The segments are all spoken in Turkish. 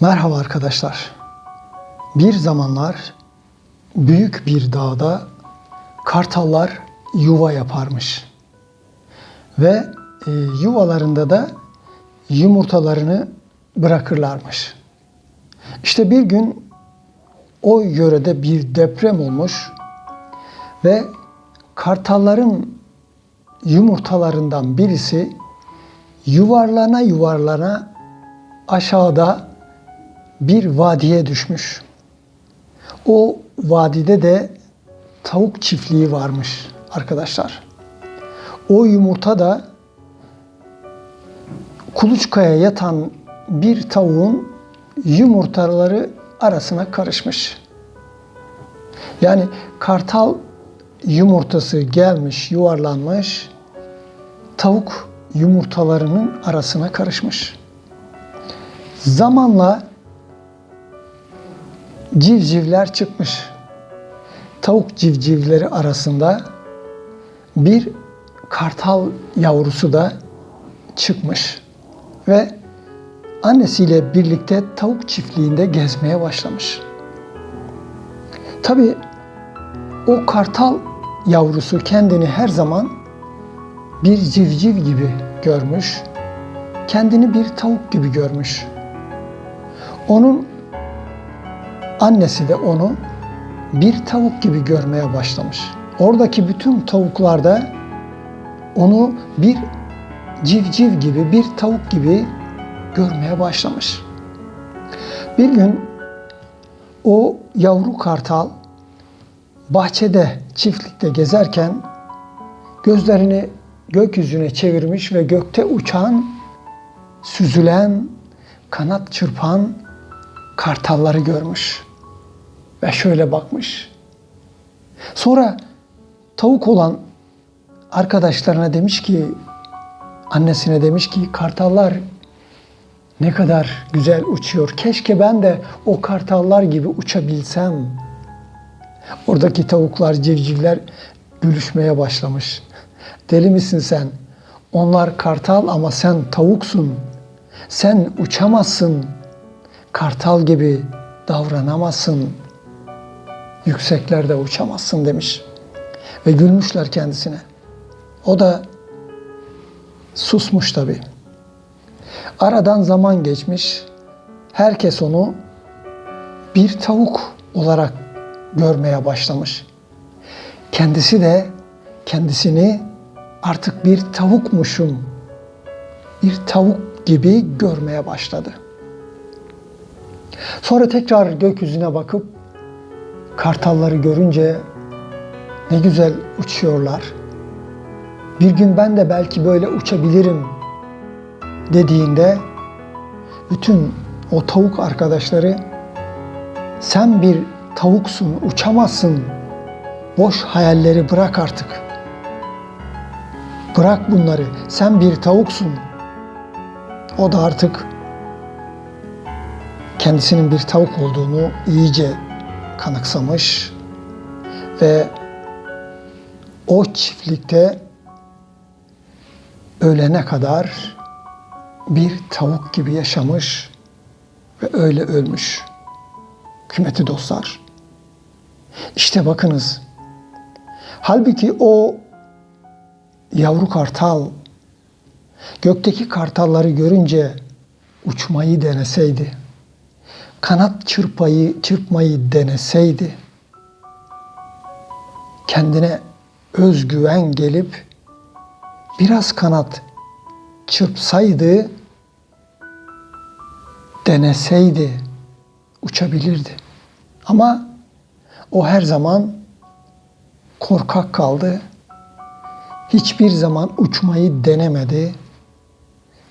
Merhaba arkadaşlar. Bir zamanlar büyük bir dağda kartallar yuva yaparmış. Ve e, yuvalarında da yumurtalarını bırakırlarmış. İşte bir gün o yörede bir deprem olmuş ve kartalların yumurtalarından birisi yuvarlana yuvarlana aşağıda bir vadiye düşmüş. O vadide de tavuk çiftliği varmış arkadaşlar. O yumurta da kuluçkaya yatan bir tavuğun yumurtaları arasına karışmış. Yani kartal yumurtası gelmiş, yuvarlanmış, tavuk yumurtalarının arasına karışmış. Zamanla civcivler çıkmış. Tavuk civcivleri arasında bir kartal yavrusu da çıkmış ve annesiyle birlikte tavuk çiftliğinde gezmeye başlamış. Tabi o kartal yavrusu kendini her zaman bir civciv gibi görmüş, kendini bir tavuk gibi görmüş. Onun annesi de onu bir tavuk gibi görmeye başlamış. Oradaki bütün tavuklar da onu bir civciv gibi, bir tavuk gibi görmeye başlamış. Bir gün o yavru kartal bahçede, çiftlikte gezerken gözlerini gökyüzüne çevirmiş ve gökte uçan, süzülen, kanat çırpan kartalları görmüş. Ve şöyle bakmış. Sonra tavuk olan arkadaşlarına demiş ki, annesine demiş ki kartallar ne kadar güzel uçuyor. Keşke ben de o kartallar gibi uçabilsem. Oradaki tavuklar, civcivler gülüşmeye başlamış. Deli misin sen? Onlar kartal ama sen tavuksun. Sen uçamazsın. Kartal gibi davranamazsın. Yükseklerde uçamazsın demiş. Ve gülmüşler kendisine. O da susmuş tabii. Aradan zaman geçmiş. Herkes onu bir tavuk olarak görmeye başlamış. Kendisi de kendisini artık bir tavukmuşum, bir tavuk gibi görmeye başladı. Sonra tekrar gökyüzüne bakıp kartalları görünce ne güzel uçuyorlar. Bir gün ben de belki böyle uçabilirim dediğinde bütün o tavuk arkadaşları sen bir tavuksun, uçamazsın. Boş hayalleri bırak artık. Bırak bunları. Sen bir tavuksun. O da artık kendisinin bir tavuk olduğunu iyice kanıksamış ve o çiftlikte ölene kadar bir tavuk gibi yaşamış ve öyle ölmüş. Kıymetli dostlar. İşte bakınız. Halbuki o yavru kartal gökteki kartalları görünce uçmayı deneseydi, kanat çırpayı çırpmayı deneseydi, kendine özgüven gelip biraz kanat çırpsaydı, deneseydi uçabilirdi. Ama o her zaman korkak kaldı. Hiçbir zaman uçmayı denemedi.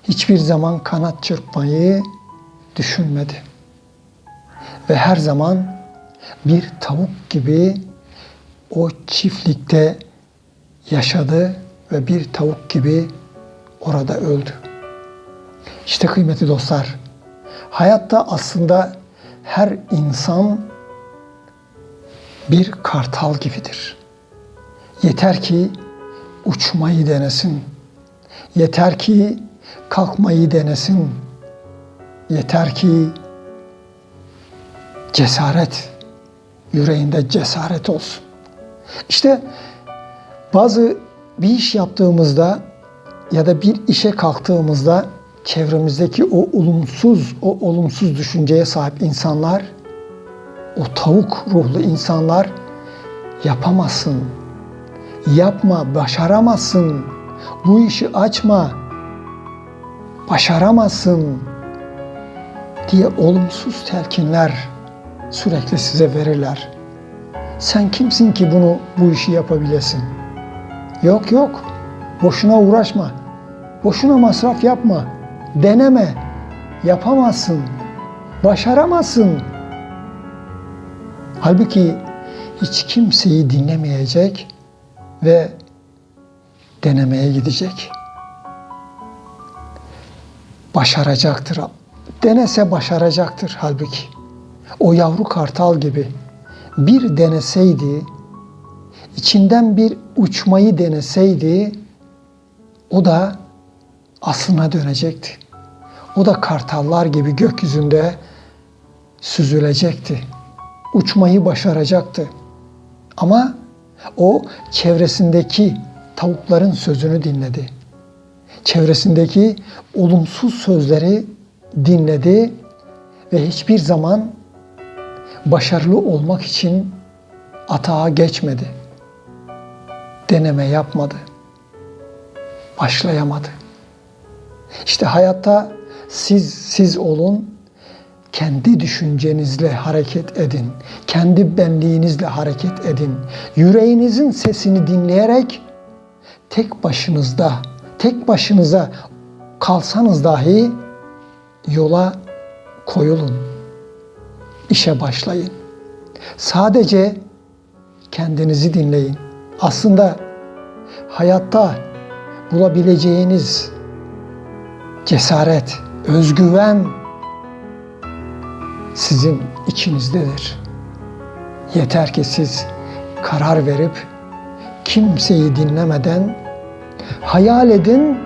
Hiçbir zaman kanat çırpmayı düşünmedi. Ve her zaman bir tavuk gibi o çiftlikte yaşadı ve bir tavuk gibi orada öldü. İşte kıymetli dostlar, hayatta aslında her insan bir kartal gibidir. Yeter ki uçmayı denesin. Yeter ki kalkmayı denesin. Yeter ki cesaret, yüreğinde cesaret olsun. İşte bazı bir iş yaptığımızda ya da bir işe kalktığımızda çevremizdeki o olumsuz, o olumsuz düşünceye sahip insanlar, o tavuk ruhlu insanlar yapamazsın, yapma, başaramazsın, bu işi açma, başaramazsın diye olumsuz telkinler sürekli size verirler. Sen kimsin ki bunu bu işi yapabilesin? Yok yok. Boşuna uğraşma. Boşuna masraf yapma. Deneme. Yapamazsın. Başaramazsın. Halbuki hiç kimseyi dinlemeyecek ve denemeye gidecek. Başaracaktır. Denese başaracaktır halbuki. O yavru kartal gibi bir deneseydi, içinden bir uçmayı deneseydi, o da aslına dönecekti. O da kartallar gibi gökyüzünde süzülecekti. Uçmayı başaracaktı. Ama o çevresindeki tavukların sözünü dinledi. Çevresindeki olumsuz sözleri dinledi ve hiçbir zaman başarılı olmak için atağa geçmedi. Deneme yapmadı. Başlayamadı. İşte hayatta siz siz olun, kendi düşüncenizle hareket edin. Kendi benliğinizle hareket edin. Yüreğinizin sesini dinleyerek tek başınızda, tek başınıza kalsanız dahi yola koyulun. İşe başlayın. Sadece kendinizi dinleyin. Aslında hayatta bulabileceğiniz cesaret, özgüven sizin içinizdedir. Yeter ki siz karar verip kimseyi dinlemeden hayal edin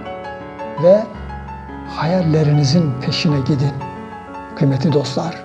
ve hayallerinizin peşine gidin. Kıymetli dostlar,